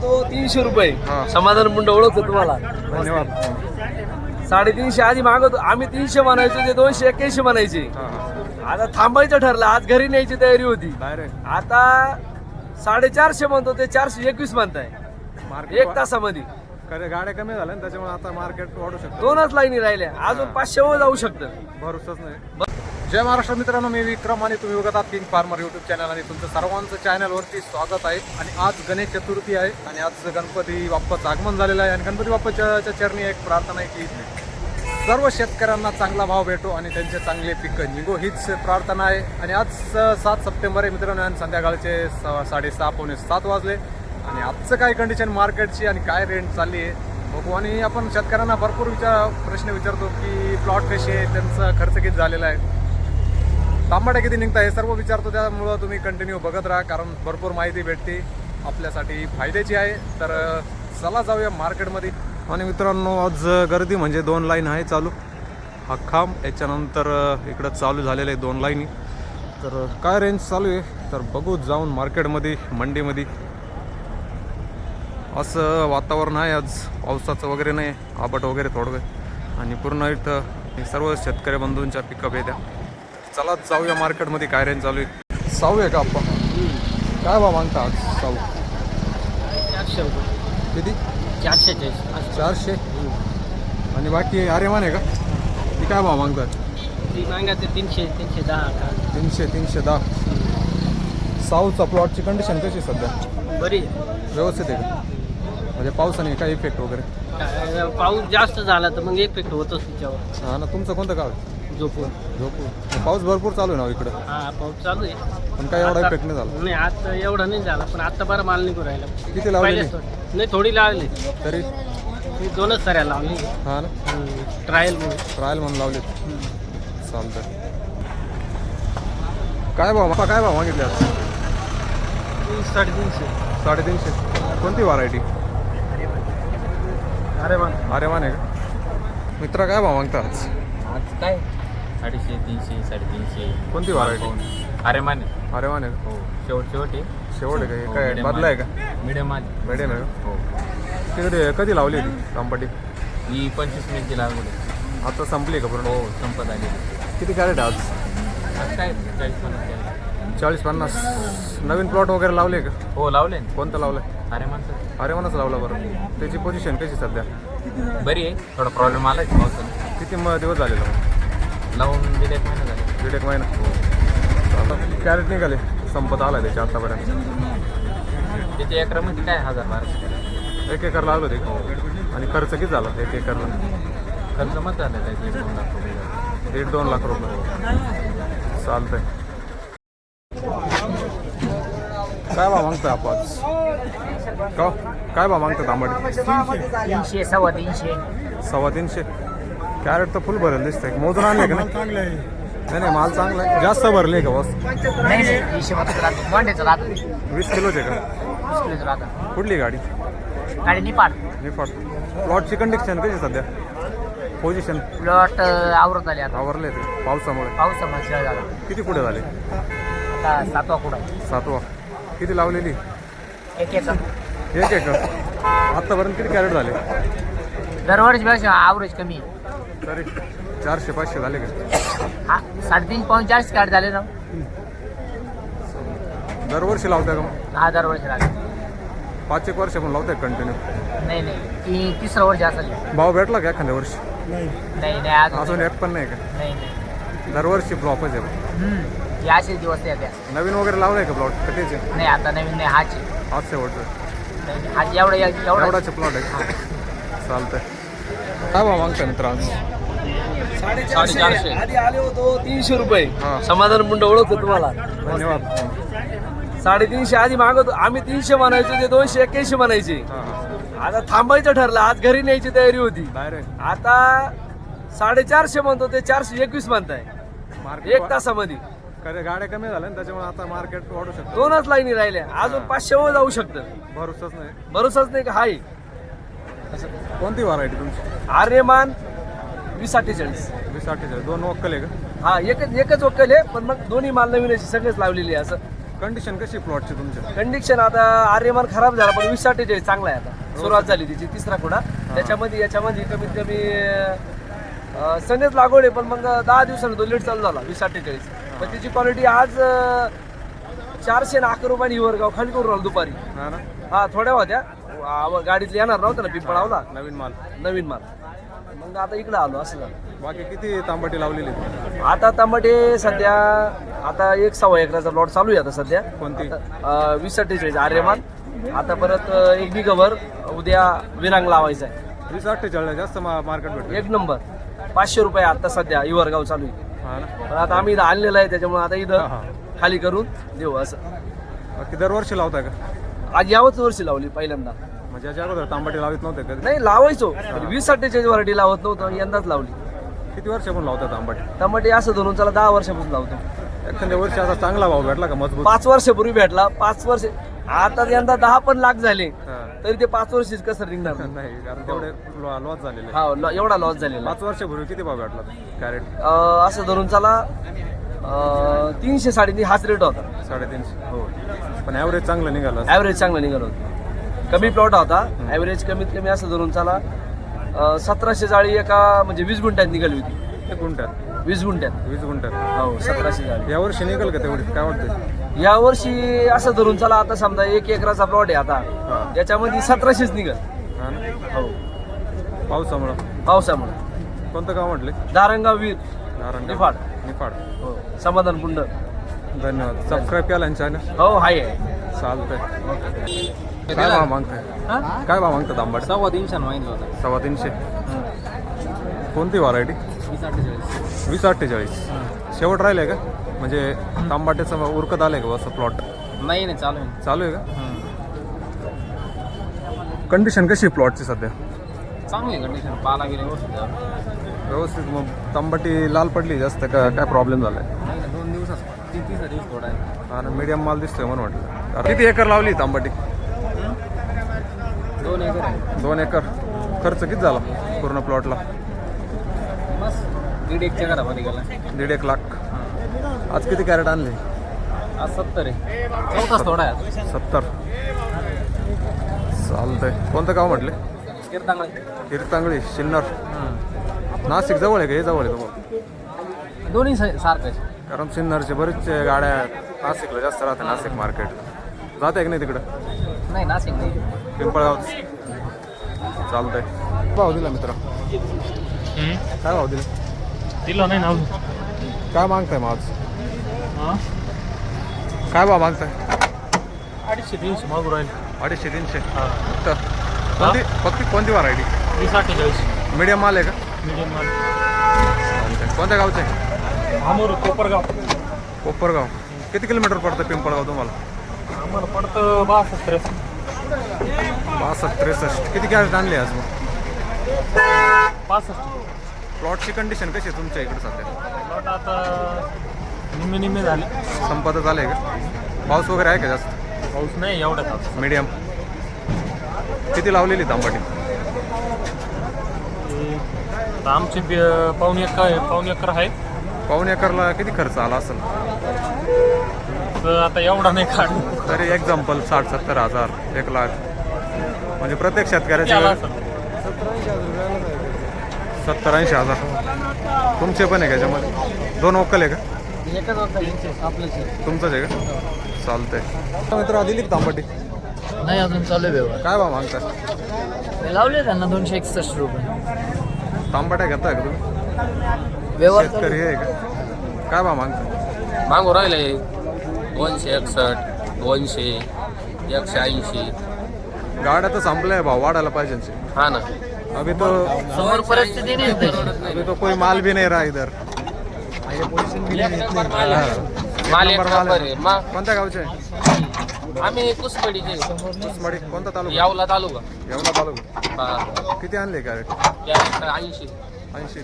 होतो तीनशे रुपये. समाधान मुंड ओळखतो तुम्हाला. धन्यवाद. साडेतीनशे आधी मागवतो. आम्ही तीनशे म्हणायचो ते दोनशे एक्क्याऐंशी म्हणायचे. आता थांबायचं ठरलं. आज घरी न्यायची तयारी होती. आता साडेचारशे म्हणतो ते चारशे एकवीस म्हणताय. एक तासामध्ये. गाड्या कमी झाल्या त्याच्यामुळे आता मार्केट वाढू शकतो. दोनच लाईनी राहिल्या. अजून पाचशे वर जाऊ शकतं. भरोसाच नाही. जय महाराष्ट्र मित्रांनो मी विक्रम आणि तुम्ही बघत आहात किंग फार्मर युट्यूब चॅनल आणि तुमचं सर्वांचं चॅनलवरती स्वागत आहे. आणि आज गणेश चतुर्थी आहे आणि आज गणपती बाप्पाचं आगमन झालेलं आहे. आणि गणपती बाप्पाच्या चरणी एक प्रार्थना आहे की सर्व शेतकऱ्यांना चांगला भाव भेटो आणि त्यांचे चांगले पिकं निघो. हीच प्रार्थना आहे. आणि आज स- सात सप्टेंबर आहे मित्रांनो आणि संध्याकाळचे स- साडेसहा पावणे सात वाजले. आणि आजचं काय कंडिशन मार्केटची आणि काय रेंट चालली आहे बघू आणि आपण शेतकऱ्यांना भरपूर विचार प्रश्न विचारतो की प्लॉट कसे आहे त्यांचा खर्च किती झालेला आहे. तांबाट्या किती निघता हे सर्व विचारतो त्यामुळं तुम्ही कंटिन्यू बघत राहा कारण भरपूर माहिती भेटते. आपल्यासाठी फायद्याची आहे. तर चला जाऊया मार्केटमध्ये. आणि मित्रांनो आज गर्दी म्हणजे दोन लाईन आहे चालू. हा खांब याच्यानंतर इकडं चालू झालेलं आहे दोन लाईनी. तर काय रेंज चालू आहे? तर बघू जाऊन मार्केटमध्ये मंडीमध्ये. असं वातावरण आहे आज. पावसाचं वगैरे नाही. आबट वगैरे थोडं. आणि पूर्ण इथं सर्व शेतकरी बंधूंच्या पिकअप येत्या. चला जाऊया मार्केटमध्ये. काय रेंज चालू आहे? साऊ आहे का आपण? काय बा मागता आज साऊ चारशे रुपये. किती? चारशे चारशे? आणि बाकी आर्यमान आहे का? ती काय भाव मागतात? ती मागायचे तीनशे तीनशे दहा तीनशे तीनशे दहा. साऊचा प्लॉटची कंडिशन कशी आहे सध्या? बरी. व्यवस्थित आहे का? म्हणजे पावसाने काय इफेक्ट वगैरे? पाऊस जास्त झाला तर मग इफेक्ट होतोच तिच्यावर. हा ना तुमचं कोणतं गाव आहे? झोपून. झोपूर पाऊस भरपूर चालू आहे ना हो इकडं? हा पाऊस चालू आहे. पण काय एवढा आता- इफेक्ट नाही झाला? नाही आता एवढा नाही झाला पण आता बरं माल निघू राहिला. किती लावलेली? पहिलेच थोडी- नाही थोडी लावली. तरी? मी दोनच सऱ्या लावली. हा ना? ट्रायल म्हणून. ट्रायल म्हणून लावले चालतंय. काय भाव आता काय भाव मागितले आज? साडेतीनशे साडेतीनशे. कोणती व्हरायटी अरे वा. अरे माने का? मित्र काय भाव मागता आज? आज काय? अडीचशे तीनशे साडेतीनशे. कोणती व्हरायटी अरे माने अरे माने का? हो. शेवट शेवट आहे. शेवट आहे का? हे काय बदला आहे. का? medium माल मीडियम आहे का? हो. तिकडे कधी लावली होती तांबटी ही पंचवीस मिनिटची लागवड आहे. आता संपली का पूर्ण? हो संपत आली किती कॅरेट आहे आज? काय? चाळीस पन्नास केलं. चाळीस पन्नास. नवीन प्लॉट वगैरे लावले का? हो लावले ना. कोणतं लावलं अरे माणसं अरे मनाच लावलं बरं. त्याची पोझिशन कशी सध्या? बरी आहे. थोडा प्रॉब्लेम आला आहे पावसाने. किती म दिवस झालेला लावून दीड एक महिना झाले. दीड एक महिना. आता कॅरेट निघाले. संपत आला त्याच्या आतापर्यंत. त्याच्या एकरामध्ये काय हजार बाराशे एक एकर लावलं ते. आणि खर्च किती झाला? एक एकरला. खर्च मत झाला त्याचे एक दोन लाख रुपये. झाले. दीड दोन लाख रुपये. चालतंय. काय भाव मागता आपण? का? काय भाव मागतात तांबट तीनशे सव्वा तीनशे. सव्वा तीनशे? कॅरेट तर फुल भरेल दिसतंय. मोजून आणले का नाही? नाही नाही माल चांगला आहे. जास्त भरले का बस? नाही नाही हिशोबाचं राहतो. वांड्याचं राहतो. वीस किलोचे का? वीस किलोचं राहतं. कुठली गाडी? गाडी निपाड निफाड. प्लॉटची कंडिशन कशी सध्या? पोझिशन प्लॉट आवरत आले आता. आवरले ते पावसामुळे. पावसामुळे झाला. किती पुढे झाले? आता सातवा कुडा सातवा. किती लावलेली? एक एक एक एक आत्तापर्यंत किती कॅरेट झाले? दरवर्षीपेक्षा ॲव्हरेज कमी आहे. तरी चारशे पाचशे झाले का? हा साडेतीन पाऊन चारशे कार्ड झाले ना. दरवर्षी लावताय का मग? दहा दरवर्षी राहिले पाच एक वर्ष पण लावताय कंटिन्यू नाही नाही. ती तिसरं वर्ष असेल. भाव भेटला का एखाद्या वर्षी? नाही. नाही अजून अजून एक पण नाही का? नाही नाही. दरवर्षी ब्लॉकच आहे. हम्म. हे असेच दिवस आहे नवीन वगैरे लावलंय का प्लॉट का त्याचे नाही आता नवीन नाही हाची आज शेवटचं नाही, हाची एवढं एवढं एवढाचे प्लॉट आहे. चालतंय. काय भाव मागताय मित्र आज साडेचारशे. आधी आले होतो तीनशे रुपये. समाधान मुंड ओळखतो तुम्हाला. धन्यवाद. साडेतीनशे आधी मागवतो. आम्ही तीनशे म्हणायचो ते दोनशे एक्क्याऐंशी म्हणायचे. आता थांबायचं ठरलं. आज घरी न्यायची तयारी होती. आता साडेचारशे म्हणतो ते चारशे एकवीस म्हणताय. एक तासामध्ये. गाड्या कमी झाल्या त्याच्यामुळे आता मार्केट वाढू शकतो. दोनच लाईनी राहिल्या. अजून पाचशे वर जाऊ शकतं. भरोसाच नाही. भरोसाच नाही का? हाय. कोणती व्हरायटी तुमची? आर्यमान वीस अठ्ठेचाळीस वीस अठ्ठेचाळीस दोन वक्कल आहे का? हा एकच एकच वक्कल आहे पण मग दोन्ही माल नवीन अशी सगळेच लावलेली आहे असं. कंडिशन कशी प्लॉटची तुमच्या कंडिशन आता आर्यमान खराब झाला पण वीस अठ्ठेचाळीस चांगला आहे आता. सुरुवात झाली त्याची तिसरा कुडा. त्याच्यामध्ये याच्यामध्ये कमीत कमी अं, संगीत लागवड आहे पण मग दहा दिवसांनी तो लेट चालू झाला वीस अठ्ठेचाळीस पण त्याची क्वालिटी आज अं, चारशे ना अकरा रुपयाने हिवरगाव खाली करून राहिलो दुपारी. हा ना? हा थोड्या होत्या. आ- गाडीत येणार नव्हतं ना पिंपळावला. नवीन माल. नवीन माल. मग आता इकडे आलो असं झालं. बाकी किती तांबटी लावलेली? आता टमाटे सध्या आता एक सव्वा एकराचा प्लॉट चालू आहे आता सध्या. कोणती? अं, वीस अठ्ठेचाळीस आर्यमान. आता परत अं, एक बिघावर उद्या विरांग लावायचा आहे. वीस अठ्ठेचाळीस जास्त मार्केट भेटतो एक नंबर. पाचशे रुपये आता सध्या इवरगाव चालू आहे. हा ना. पण आता आम्ही इथं आणलेलं आहे त्याच्यामुळे आता हा, इथं. खाली करून देऊ असं. बाकी दरवर्षी लावताय का? आज यावंच वर्षी लावली पहिल्यांदा. म्हणजे याच्या अगोदर तांबटी लावित नव्हते कधी? नाही लावायचो. पण वीस अठ्ठेचाळीस व्हरायटी लावत नव्हतं यंदाच लावली. किती वर्ष पण लावतात तांबटी? टमाटे असं धरून चला दहा वर्षापासून लावतो. एखाद्या वर्षी आता चांगला भाव भेटला का मजबूत? पाच वर्षापूर्वी भेटला पाच वर्ष आता यंदा दहा पण लाख झाले. हा. तरी ते पाच वर्षीच कसं निघणार? नाही? नाही कारण तेवढे लॉस झालेले. हा ल- एवढा लॉस झालेला. पाच वर्षापूर्वी किती भाव भेटला? कॅरेट अं, असं धरून चला अं, तीनशे साडेतीन हाच रेट होता. साडेतीनशे हो. पण ॲव्हरेज चांगलं निघालं ॲव्हरेज चांगला निघाला होता. कमी प्लॉट होता. ॲव्हरेज कमीत कमी असं धरून चला. सतराशे जाळी एका म्हणजे वीस गुंठ्यात निघाली होती. एक गुंठ्यात? वीस गुंठ्यात. वीस गुंठ्यात. हो सतराशे जाळी. यावर्षी निघेल का तेवढी? काय वाटतं या वर्षी असं धरून चला. आता समजा एक एकराचा प्लॉट आहे. आता. याच्यामध्ये सतराशेच निघल. हा ना? हो. पावसामुळं. पावसामुळे. कोणतं गाव म्हटले? दारंगाव वीर. नारायण निफाड. निफाड. हो. समाधान पुंड. धन्यवाद. सबस्क्राईब केला चॅनल हो हाय आहे. चालतंय. काय भाव मागताय? काय भाव मागतात आंबट सव्वा तीनशे माहिती होता. सव्वा तीनशे? कोणती व्हरायटी वीस अठ्ठेचाळीस. वीस अठ्ठेचाळीस. शेवट राहिलंय का? म्हणजे तांबाट्याचं उरकत आलंय का असं प्लॉट नाही नाही चालू आहे. चालू आहे का? कंडिशन कशी आहे प्लॉटची सध्या? चांगली कंडिशन पाला गेले व्यवस्थित आहे. व्यवस्थित. मग तांबाटी लाल पडली जास्त का काय प्रॉब्लेम झालाय? नाही ना, दोन दिवसात. तीन तिसरा दिवस थोडा आहे. आणि मीडियम माल दिसतोय म्हणून म्हटलं. कारण किती एकर लावली तांबाटी? दोन एकर आहे. दोन एकर. खर्च किती झाला पूर्ण प्लॉटला बस दीड एकच्या घरामध्ये गेला. दीड एक लाख. आज किती कॅरेट आणले? आज सत्तर आहे. चौथाच थोडा आहे सत्तर. चालतंय. कोणतं गाव म्हटले? कीर्तांगळे. सिन्नर नाशिक जवळ आहे का? हे जवळ आहे तुम्हाला दोन्ही सारखं आहे. कारण सिन्नरचे बरेचसे गाड्या नाशिकला जास्त राहते नाशिक मार्केट जाते की नाही तिकडं? नाही नाशिक नाही. पिंपळगाव चालतंय. भाव दिला मित्र. काय भाव दिला? दिला नाही ना काय मागताय मग आज? काय भाव मागताय? अडीचशे तीनशे मागू राहील. अडीचशे तीनशे. फक्त कोणती फक्त कोणती व्हरायटी वीस अठ्ठेचाळीस. मीडियम माल आहे का? मिडियम माल. चालतंय. कोणत्या गावचं? आहे अमोर कोपरगाव. कोपरगाव. किती किलोमीटर पडतं पिंपळगाव तुम्हाला? आम्हाला पडतं बासष्ट त्रेसष्ट. बासष्ट त्रेसष्ट. किती कॅरेट आणले आज मग? पासष्ट. प्लॉटची कंडिशन कशी आहे तुमच्या इकडे सध्या? प्लॉट आता निम्मे निम्मे झाले. संपतच आले का? पाऊस वगैरे आहे का जास्त? पाऊस नाही आता मीडियम किती लावलेली तांबाटी? ते आता आमचे बे- पाऊण एकर पाऊण एकर आहे. पाऊण एकरला किती खर्च आला असेल? तर आता एवढा नाही काढ तरी एक्झाम्पल साठ सत्तर हजार एक लाख. म्हणजे प्रत्येक आला शेतकऱ्याचे असेल सत्तर ऐंशी हजार. तुमचे पण आहे का याच्यामध्ये? दोन वक्कल आहे का? तुमचंच आहे का? चालतंय. मित्र दिली तांबटी. नाही अजून चालू आहे व्यवहार. काय भाव मागताय? मी लावले त्यांना दोनशे एकसष्ट रुपये. तांबट्या घेताय का तुम्ही? व्यवहार शेतकरी आहे का? काय भाव मागताय? मागू राहिले. दोनशे एकसष्ट दोनशे एकशे ऐंशी. गाड्या तर संपल्या भाव वाढायला पाहिजे हा ना. अभी तो समोर परिस्थिती नाही अभी तो कोई माल भी नहीं रहा इधर. माल एक नंबर माल नंबर आहे. आहे. मग? कोणत्या गावचे? आम्ही कुसपडीचे उस्माडी कोणता तालुका? यावला तालुका. येवला तालुका. हा. किती आणले कॅरेट त्या ऐंशी. ऐंशी.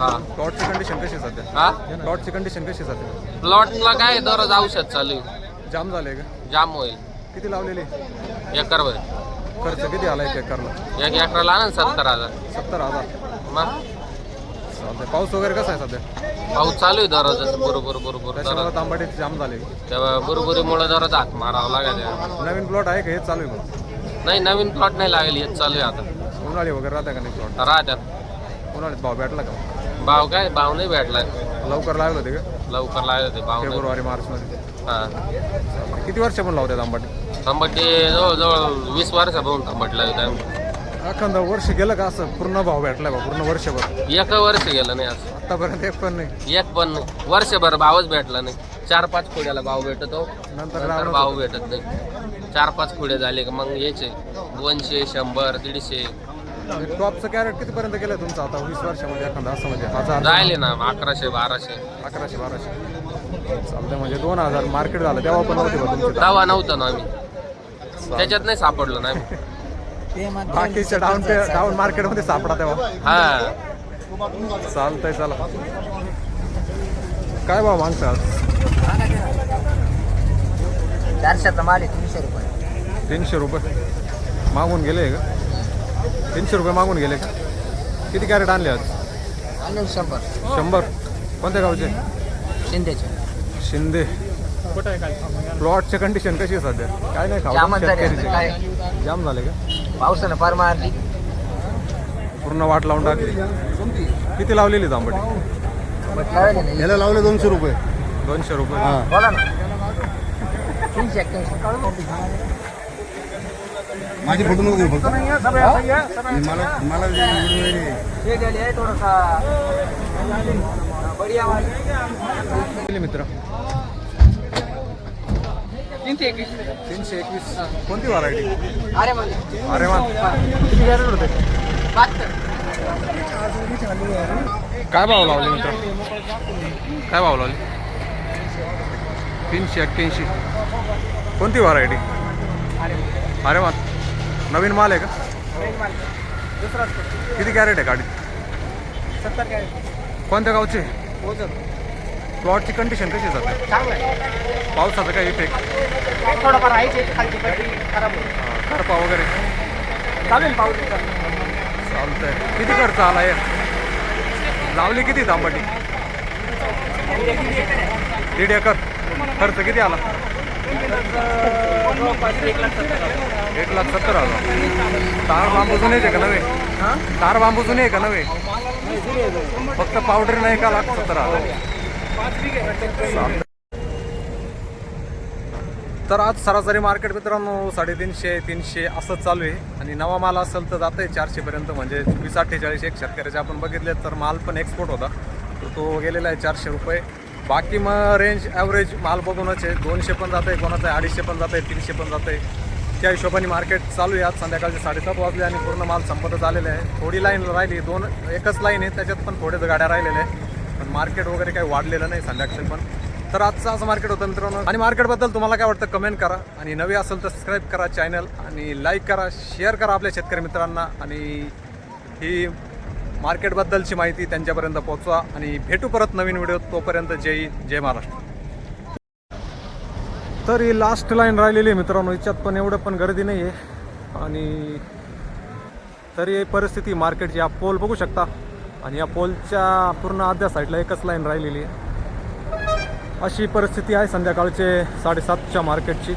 हा. प्लॉटची कंडिशन कशी आहे सध्या? हा? प्लॉटची कंडिशन कशी आहे सध्या? प्लॉटला काय दररोज औषध चालू आहे. जाम झाले का? जाम होईल. किती लावलेली? एकरवर खर्च किती आला एक एकरला? एक एकराला ना सत्तर हजार. सत्तर हजार. मग? चालतंय पाऊस वगैरे कसा आहे सध्या? पाऊस चालू आहे दररोज. बरोबर बरोबर त्याच्यामुळे जाम झाले. तेव्हा बरोबरीमुळे दररोज हात मारावं लागेल नवीन प्लॉट आहे का? हेच चालू आहे मग नाही नवीन प्लॉट नाही लागेल हेच चालू आहे आता. उन्हाळी वगैरे राहते का नाही प्लॉट राहत्यात उन्हाळ्यात भाव भेटला का? भाव काय? भाव नाही भेटलाय लवकर लागले होते का? लवकर लागले होते भाव नाही. फेब्रुवारी मार्चमध्ये. हा. किती वर्ष पण लावतात आंबाटी? तांबटी जवळजवळ वीस वर्षापासून तांबट लागत एखादं वर्ष गेलं का असं? पूर्ण भाव भेटला का पूर्ण वर्षभर. एक वर्ष गेलं नाही असं. आतापर्यंत एक पण नाही. एक पण नाही. वर्षभर भावच भेटला नाही. चार पाच खोड्याला भाव भेटतो. नंतर भाव भेटत नाही. चार पाच खोडे झाले का मग यायचे दोनशे शंभर दीडशे. टॉपचं कॅरेट कितीपर्यंत गेलं तुमचं आता? वीस वर्षामध्ये एखादा असं म्हणजे हजार. राहिले ना अकराशे बाराशे. अकराशे बाराशे. चालतंय म्हणजे दोन हजार मार्केट झालं तेव्हा पण नव्हते बा तुमचे. तवा नव्हता ना आम्ही. त्याच्यात नाही सापडलो ना आम्ही. बाकीच्या डाऊन डाऊन मार्केटमध्ये सापडा तेव्हा. हा. चालतंय चला. काय भाव मागता आज? चारशेचा माल आहे तीनशे रुपये. तीनशे रुपये. मागून गेले का? तीनशे रुपये मागून गेले का? किती कॅरेट आणले आज? आणि शंभर. शंभर. कोणत्या गावचे? शिंदेचे. शिंदे. प्लॉटचे कंडिशन कशी आहे सध्या? काय नाही खाऊ. जामच झाले शेतकरीचे. आता. काय? जाम झाले का? पावसानं फार मारली पूर्ण वाट लावून टाकली. किती लावलेली नाही. याला लावले दोनशे रुपये. दोनशे रुपये. बोला ना. तीनशे एक्क्याऐंशी. माझी फोटो नको घेऊ फक्त. मला मला मित्र. तीनशे एकवीस. तीनशे एकवीस कोणती व्हरायटी अरे म्हणजे अरे वा किती कॅरेट होते? काय भाव लावले मित्र? काय भाव लावले? तीनशे एक्क्याऐंशी. कोणती व्हरायटी अरे वा नवीन माल आहे का? किती कॅरेट आहे गाडी सत्तर कॅरेट कोणत्या गावचे? पोहोचत प्लॉटची कंडिशन कशी चांगलं आहे. पावसाचा काय इफेक्ट थोडंफार आहे खालची पट्टी खराब होईल. करपा वगैरे? चालेल पाऊस चालतंय. किती खर्च आला या लावली किती तांबटी? दीड एकर. खर्च किती आला? एक लाख सत्तर हजार. तार बांबू जुने आहे का नव्हे तार बांबू जुने आहे का नव्हे फक्त पावडर नाही का? लाख सत्तर हजार. तर आज सरासरी मार्केट मित्रांनो साडेतीनशे तीनशे असं चालू आहे. आणि नवा माल असेल तर जातं आहे चारशेपर्यंत म्हणजे वीस अठ्ठेचाळीस एक शेतकऱ्याचे आपण बघितले तर माल पण एक्सपोर्ट होता. तर तो गेलेला आहे चारशे रुपये. बाकी मग रेंज ॲव्हरेज माल बघूनच आहे. दोनशे पण जात आहे कोणाचं आहे? अडीचशे पण जात आहे तीनशे पण जातं आहे त्या हिशोबाने मार्केट चालू आहे. आज संध्याकाळचे साडेसात वाजले आणि पूर्ण माल संपत झालेला आहे. थोडी लाईन राहिली दोन एकच लाईन आहे. त्याच्यात पण थोड्याच गाड्या राहिलेल्या आहे पण मार्केट वगैरे काही वाढलेलं नाही संध्याकाळी पण. तर आजचं असं मार्केट होतं मित्रांनो. आणि मार्केटबद्दल तुम्हाला काय वाटतं कमेंट करा. आणि नवी असेल तर सबस्क्राईब करा चॅनल आणि लाईक करा शेअर करा आपल्या शेतकरी मित्रांना. आणि ही मार्केटबद्दलची माहिती त्यांच्यापर्यंत पोहोचवा. आणि भेटू परत नवीन व्हिडिओ तोपर्यंत जय जय महाराष्ट्र. तर ही लास्ट लाईन राहिलेली आहे मित्रांनो. याच्यात पण एवढं पण गर्दी नाही आहे आणि तरी ही परिस्थिती मार्केटची आप पोल बघू शकता. आणि या पोलच्या पूर्ण अर्ध्या साईडला एकच लाईन राहिलेली आहे. अशी परिस्थिती आहे संध्याकाळचे साडेसातच्या मार्केटची.